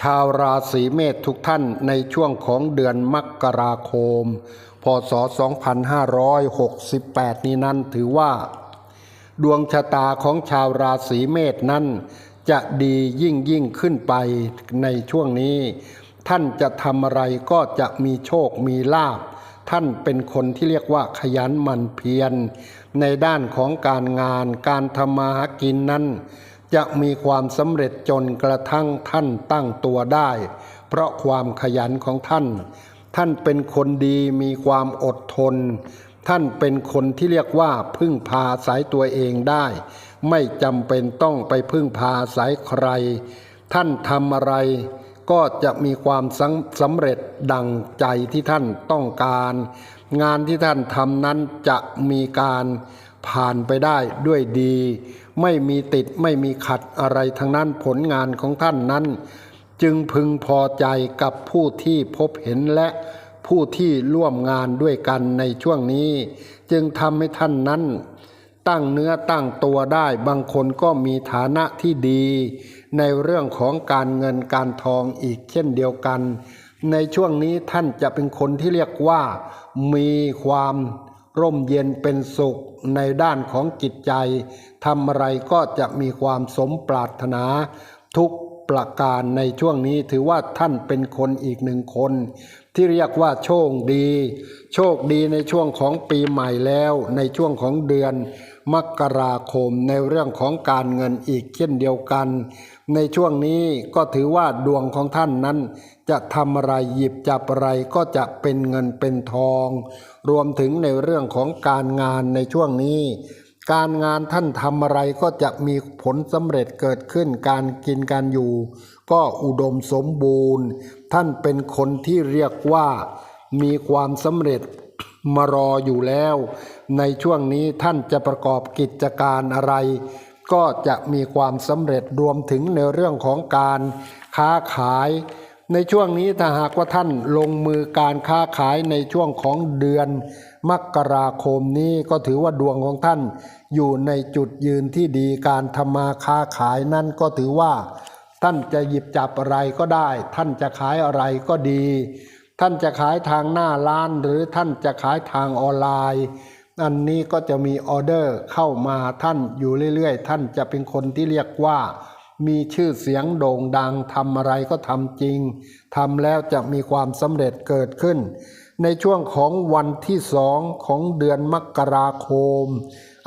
ชาวราศีเมษทุกท่านในช่วงของเดือนมกราคม พศ 2568 นี้นั้นถือว่า ดวงชะตาของชาวราศีเมษนั้น จะดียิ่งยิ่งขึ้นไปในช่วงนี้ ท่านจะทำอะไรก็จะมีโชคมีลาภท่านเป็นคนที่เรียกว่าขยันหมั่นเพียร ในด้านของการงานการทำมาหากินนั้น จะมีความสำเร็จจนกระทั่งท่านตั้งตัวได้ เพราะความขยันของท่าน ท่านเป็นคนดีมีความอดทน ท่านเป็นคนที่เรียกว่าพึ่งพาสายตัวเองได้ ไม่จำเป็นต้องไปพึ่งพาสายใคร ท่านทำอะไรก็จะมีความสำสำเร็จดังใจที่ท่านต้องการ งานที่ท่านทำนั้นจะมีการผ่านไปได้ด้วยดี ไม่มีติดไม่มีขัดอะไรทั้งนั้นผลงานของท่านนั้น จึงพึงพอใจกับผู้ที่พบเห็นและผู้ที่ร่วมงานด้วยกันในช่วงนี้ จึงทำให้ท่านนั้น ตั้งเนื้อตั้งตัวได้บางคนก็มีฐานะที่ดี ในเรื่องของการเงินการทองอีกเช่นเดียวกัน ในช่วงนี้ท่านจะเป็นคนที่เรียกว่า มีความ ร่มเย็นเป็นสุขในด้านของจิตใจทำอะไรก็จะมีความสมปรารถนา ทุกประการในช่วงนี้ถือว่าท่านเป็นคนอีกหนึ่งคน ที่เรียกว่าโชคดี โชคดีในช่วงของปีใหม่แล้ว ในช่วงของเดือน มกราคมในเรื่องของการเงินอีกเช่นเดียวกัน ในช่วงนี้ก็ถือว่าดวงของท่านนั้น จะทำอะไรหยิบจับอะไรก็จะเป็นเงินเป็นทอง รวมถึงในเรื่องของการงานในช่วงนี้ การงานท่านทำอะไรก็จะมีผลสำเร็จเกิดขึ้นการกินการอยู่ ก็อุดมสมบูรณ์ ท่านเป็นคนที่เรียกว่ามีความสำเร็จ มารออยู่แล้ว ในช่วงนี้ท่านจะประกอบกิจการอะไร ก็จะมีความสำเร็จรวมถึงในเรื่องของการค้าขาย ในช่วงนี้ถ้าหากว่าท่านลงมือการค้าขายในช่วงของเดือนมกราคมนี้ก็ถือว่าดวงของท่านอยู่ในจุดยืนที่ดีการทำมาค้าขายนั่นก็ถือว่า ท่านจะหยิบจับอะไรก็ได้ ท่านจะขายอะไรก็ดี ท่านจะขายทางหน้าร้านหรือท่านจะขายทางออนไลน์ อันนี้ก็จะมีออเดอร์เข้ามาท่านอยู่เรื่อยๆ ท่านจะเป็นคนที่เรียกว่า มีชื่อเสียงโด่งดังทำอะไรก็ทำจริงทำแล้วจะมีความสำเร็จเกิดขึ้น ในช่วงของวันที่สองของเดือนมกราคม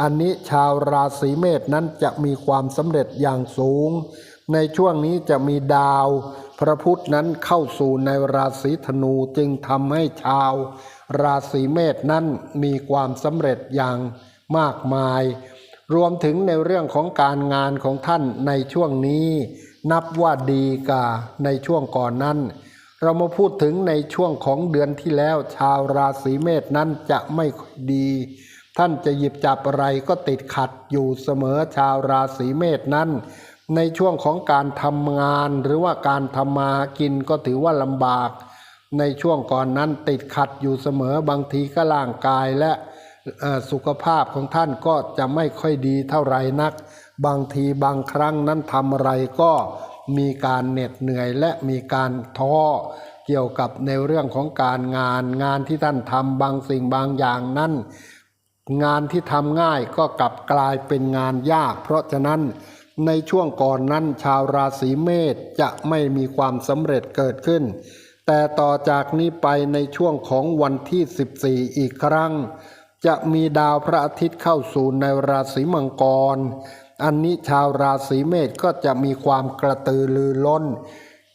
อันนี้ชาวราศีเมษนั้นจะมีความสำเร็จอย่างสูง ในช่วงนี้จะมีดาว พระพุธนั้นเข้าสู่ในราศีธนูจึงทำให้ชาว ราศีเมษนั้นมีความสำเร็จอย่างมากมาย รวมถึงในเรื่องของการงานของท่านในช่วงนี้ นับว่าดีกว่าในช่วงก่อนนั้น เรามาพูดถึงในช่วงของเดือนที่แล้ว ชาวราศีเมษนั้นจะไม่ดี ท่านจะหยิบจับอะไรก็ติดขัดอยู่เสมอชาวราศีเมษนั้น ในช่วงของการทำงานหรือว่าการทำมาหากินก็ถือว่าลำบาก ในช่วงก่อนนั้นติดขัดอยู่เสมอบางทีก็ร่างกายและสุขภาพของท่านก็จะไม่ค่อยดีเท่าไหร่นัก บางทีบางครั้งนั้นทำอะไรก็มีการเหน็ดเหนื่อยและมีการท้อเกี่ยวกับในเรื่องของการงาน งานที่ท่านทำบางสิ่งบางอย่างนั้น งานที่ทำง่ายก็กลับกลายเป็นงานยาก เพราะฉะนั้น ในช่วงก่อนนั้นชาวราศีเมษจะไม่มีความสำเร็จเกิดขึ้น แต่ต่อจากนี้ไปในช่วงของวันที่ 14 อีกครั้ง จะมีดาวพระอาทิตย์เข้าสู่ในราศีมังกร อันนี้ชาวราศีเมษก็จะมีความกระตือรือร้น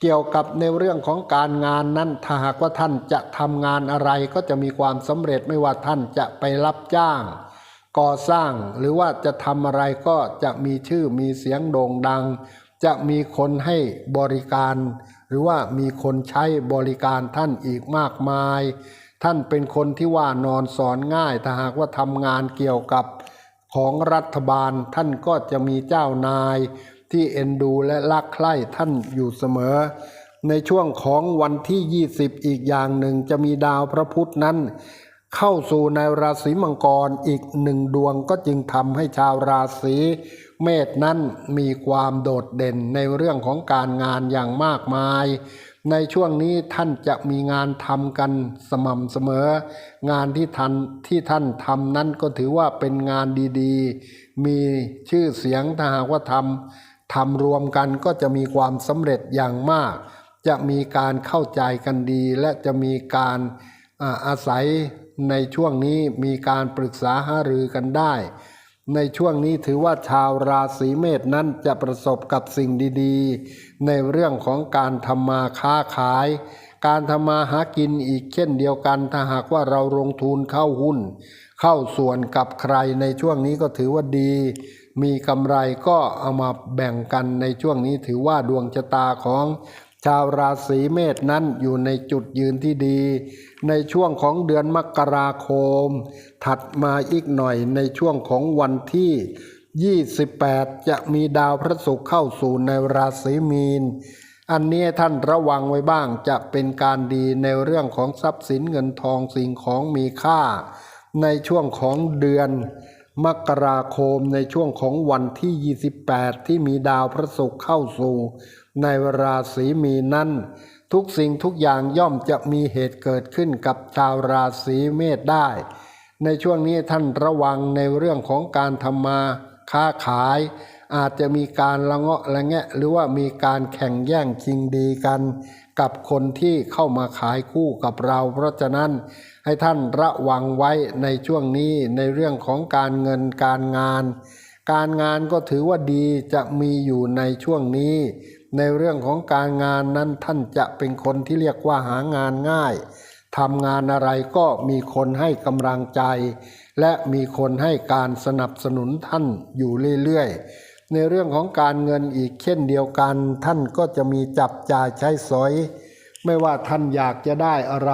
เกี่ยวกับในเรื่องของการงานนั้นถ้าหากว่าท่านจะทำงานอะไรก็จะมีความสำเร็จไม่ว่าท่านจะไปรับจ้าง ก่อสร้างหรือว่าจะทำอะไรก็จะมีชื่อมีเสียงโด่งดัง จะมีคนให้บริการ หรือว่ามีคนใช้บริการท่านอีกมากมาย ท่านเป็นคนที่ว่านอนสอนง่ายถ้าหากว่าทำงานเกี่ยวกับของรัฐบาลท่านก็จะมีเจ้านาย ที่เอ็นดูและรักใคร่ท่านอยู่เสมอ ในช่วงของวันที่ 20 อีกอย่างหนึ่งจะมีดาวพระพุธนั้น เข้าสู่ในราศีมังกรอีกหนึ่งดวงก็จึงทำให้ชาวราศีเมษนั้นมีความโดดเด่นในเรื่องของการงานอย่างมากมาย ในช่วงนี้ท่านจะมีงานทำกันสม่ำเสมอ งานที่ท่านที่ท่านทำนั้นก็ถือว่าเป็นงานดีๆ มีชื่อเสียงถ้าหากว่าทำทำรวมกันก็จะมีความสำเร็จอย่างมาก จะมีการเข้าใจกันดีและจะมีการอ่าอาศัย ในช่วงนี้มีการปรึกษาหารือกันได้ ในช่วงนี้ถือว่าชาวราศีเมษนั้นจะประสบกับสิ่งดีๆ ในเรื่องของการทำมาค้าขาย การทำมาหากินอีกเช่นเดียวกัน ถ้าหากว่าเราลงทุนเข้าหุ้น เข้าส่วนกับใครในช่วงนี้ก็ถือว่าดี มีกำไรก็เอามาแบ่งกันในช่วงนี้ถือว่าดวงชะตาของ ชาวราศีเมษนั้นอยู่ในจุดยืนที่ดี ในช่วงของเดือนมกราคม ถัดมาอีกหน่อยในช่วงของวันที่ 28 จะมีดาวพระศุกร์เข้าสู่ในราศีมีน อันนี้ท่านระวังไว้บ้างจะเป็นการดีในเรื่องของทรัพย์สินเงินทองสิ่งของมีค่า ในช่วงของเดือนมกราคมในช่วงของวันที่ 28 ที่มีดาวพระศุกร์เข้าสู่ ในราศีมีนนั้น ทุกสิ่งทุกอย่างย่อมจะมีเหตุเกิดขึ้นกับชาวราศีเมษได้ ในช่วงนี้ท่านระวังในเรื่องของการทำมาค้าขาย อาจจะมีการละเงาะละแงะ หรือว่ามีการแข่งแย่งชิงดีกัน กับคนที่เข้ามาขายคู่กับเรา เพราะฉะนั้นให้ท่านระวังไว้ในช่วงนี้ในเรื่องของการเงินการงาน การงานก็ถือว่าดีจะมีอยู่ในช่วงนี้ ในเรื่องของการงานนั้นท่านจะเป็นคนที่เรียกว่าหางานง่ายทำงานอะไรก็มีคนให้กำลังใจ และมีคนให้การสนับสนุนท่านอยู่เรื่อยๆ ในเรื่องของการเงินอีกเช่นเดียวกัน ท่านก็จะมีจับจ่ายใช้สอย ไม่ว่าท่านอยากจะได้อะไร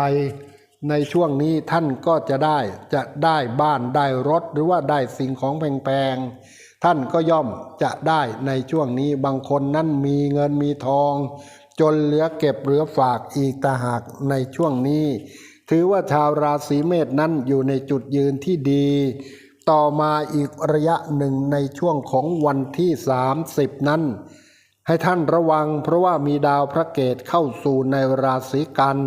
ในช่วงนี้ท่านก็จะได้จะได้บ้านได้รถหรือว่าได้สิ่งของแพงๆ ท่านก็ย่อมจะได้ในช่วงนี้บางคนนั้นมีเงินมีทอง จนเหลือเก็บเหลือฝากอีกตาหากในช่วงนี้ ถือว่าชาวราศีเมษนั้นอยู่ในจุดยืนที่ดี ต่อมาอีกระยะหนึ่งในช่วงของวันที่ 30 นั้น ให้ท่านระวังเพราะว่ามีดาวพระเกตเข้าสู่ในราศีกัน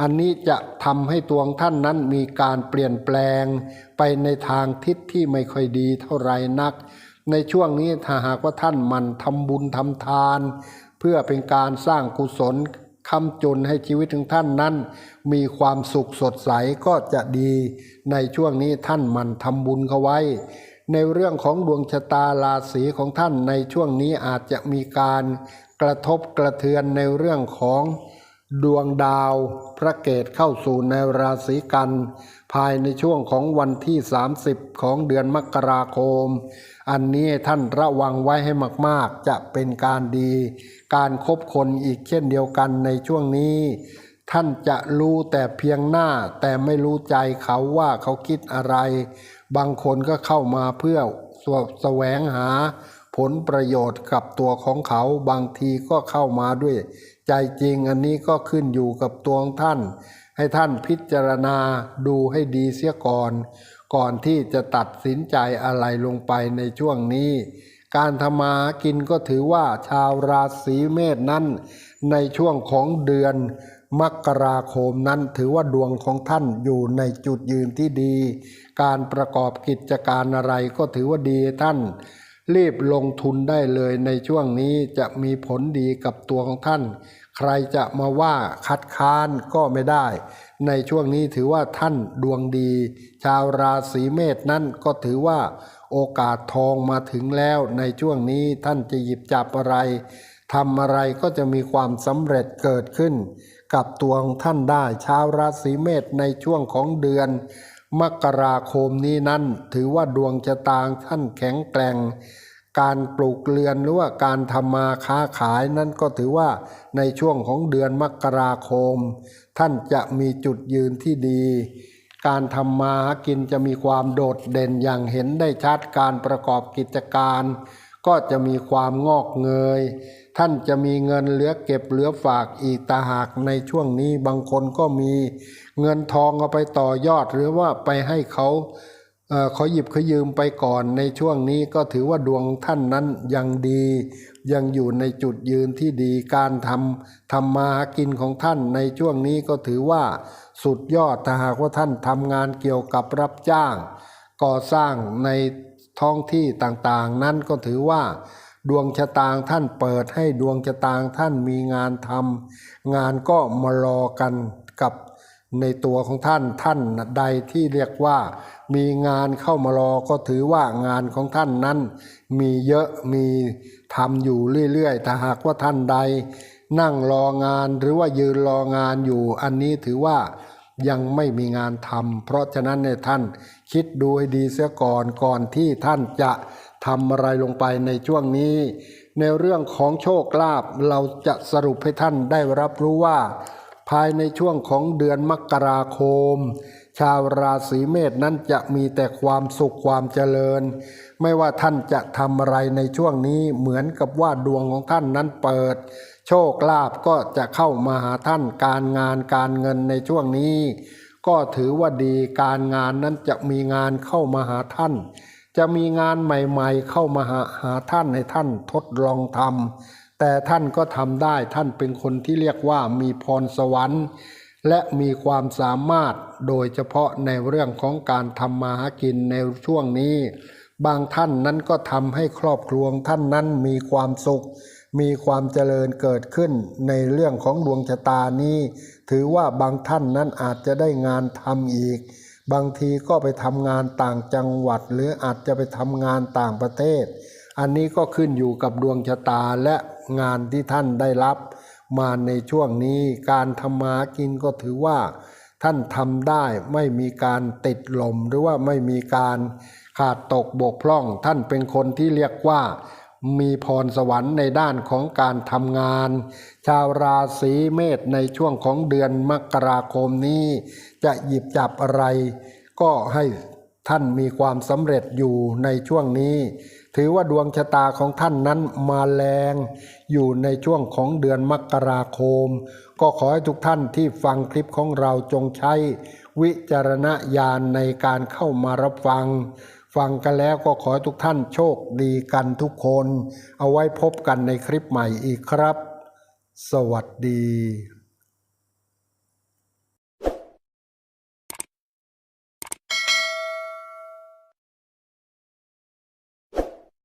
อันนี้จะทำให้ตัวของท่านนั้นมีการเปลี่ยนแปลงไปในทางทิศที่ไม่ค่อยดีเท่าไรนัก ในช่วงนี้ถ้าหากว่าท่านมันทำบุญทำทาน เพื่อเป็นการสร้างกุศลคำจุนให้ชีวิตของท่านนั้น มีความสุขสดใสก็จะดี ในช่วงนี้ท่านมันทำบุญเขาไว้ ในเรื่องของดวงชะตาราศีของท่านในช่วงนี้อาจจะมีการกระทบกระเทือนในเรื่องของ ดวงดาวพระเกตเข้าสู่ในราศีกัน ภายในช่วงของวันที่ 30 ของเดือนมกราคม อันนี้ท่านระวังไว้ให้มาก ๆ จะเป็นการดี การคบคนอีกเช่นเดียวกันในช่วงนี้ ท่านจะรู้แต่เพียงหน้าแต่ไม่รู้ใจเขาว่าเขาคิดอะไร บางคนก็เข้ามาเพื่อสวแสวงหาผลประโยชน์กับตัวของเขาบางทีก็เข้ามาด้วย ใจจริงอันนี้ก็ขึ้นอยู่กับตัวของท่าน ให้ท่านพิจารณาดูให้ดีเสียก่อน ก่อนที่จะตัดสินใจอะไรลงไปในช่วงนี้ การทำมาหากินก็ถือว่าชาวราศีเมษนั้น ในช่วงของเดือนมกราคมนั้นถือว่าดวงของท่านอยู่ในจุดยืนที่ดี การประกอบกิจการอะไรก็ถือว่าดีท่าน รีบลงทุนได้เลยในช่วงนี้จะมีผลดีกับตัวของท่าน ใครจะมาว่าคัดค้านก็ไม่ได้ ในช่วงนี้ถือว่าท่านดวงดี ชาวราศีเมษนั้นก็ถือว่าโอกาสทองมาถึงแล้วในช่วงนี้ท่านจะหยิบจับอะไรทำอะไรก็จะมีความสำเร็จเกิดขึ้น กับตัวของท่านได้ ชาวราศีเมษในช่วงของเดือน มกราคมนี้นั้นถือว่าดวงชะตาท่านแข็งแกร่ง การปลูกเรือนหรือว่าการทำมาค้าขายนั้นก็ถือว่าในช่วงของเดือนมกราคม ท่านจะมีจุดยืนที่ดี การทำมาหากินจะมีความโดดเด่นอย่างเห็นได้ชัดการประกอบกิจการ ก็จะมีความงอกเงย ท่านจะมีเงินเหลือเก็บเหลือฝากอีกตาหากในช่วงนี้บางคนก็มี เงินทองเอาไปต่อยอดหรือว่าไปให้เขาเอขอหยิบเขอยืมไปก่อนในช่วงนี้ก็ถือว่าดวงท่านนั้นยังดี ยังอยู่ในจุดยืนที่ดีการทำทำมาหากินของท่านในช่วงนี้ก็ถือว่าสุดยอดถ้าหากว่าท่านทำงานเกี่ยวกับรับจ้าง ก่อสร้างในท้องที่ต่างๆ นั้นก็ถือว่า ดวงชะตาท่านเปิดให้ดวงชะตาท่านมีงานทำงานก็มารอกันกับ ในตัวของท่านท่านใดที่เรียกว่า มีงานเข้ามารอก็ถือว่างานของท่านนั้น มีเยอะมีทำอยู่เรื่อยๆถ้าหากว่าท่านใด นั่งรองานหรือว่ายืนรองานอยู่ อันนี้ถือว่ายังไม่มีงานทำเพราะฉะนั้นเนี่ยท่านคิดดูให้ดีเสียก่อนก่อนที่ท่านจะทำอะไรลงไปในช่วงนี้ ในเรื่องของโชคลาภเราจะสรุปให้ท่านได้รับรู้ว่า ภายในช่วงของเดือนมกราคม ชาวราศีเมษนั้นจะมีแต่ความสุขความเจริญ ไม่ว่าท่านจะทำอะไรในช่วงนี้เหมือนกับว่าดวงของท่านนั้นเปิด โชคลาภก็จะเข้ามาหาท่านการงานการเงินในช่วงนี้ ก็ถือว่าดีการงานนั้นจะมีงานเข้ามาหาท่าน จะมีงานใหม่ๆ เข้ามาหาหาท่านให้ท่านทดลองทำ แต่ท่านก็ทำได้ท่านเป็นคนที่เรียกว่ามีพรสวรรค์ และมีความสามารถโดยเฉพาะในเรื่องของการทำมาหากินในช่วงนี้ บางท่านนั้นก็ทำให้ครอบครัวท่านนั้นมีความสุข มีความเจริญเกิดขึ้นในเรื่องของดวงชะตานี้ ถือว่าบางท่านนั้นอาจจะได้งานทำอีก บางทีก็ไปทำงานต่างจังหวัด หรืออาจจะไปทำงานต่างประเทศ อันนี้ก็ขึ้นอยู่กับดวงชะตาและ งานที่ท่านได้รับมาในช่วงนี้การทำมากินก็ถือว่า ท่านทำได้ไม่มีการติดลมหรือว่าไม่มีการขาดตกบกพร่อง ท่านเป็นคนที่เรียกว่ามีพรสวรรค์ในด้านของการทำงาน ชาวราศีเมษในช่วงของเดือนมกราคมนี้ จะหยิบจับอะไร ก็ให้ท่านมีความสำเร็จอยู่ในช่วงนี้ ถือว่าดวงชะตาของท่านนั้นมาแรงอยู่ในช่วงของเดือนมกราคม ก็ขอให้ทุกท่านที่ฟังคลิปของเราจงใช้ วิจารณญาณในการเข้ามารับฟัง ฟังกันแล้วก็ขอให้ทุกท่านโชคดีกันทุกคน เอาไว้พบกันในคลิปใหม่อีกครับ สวัสดี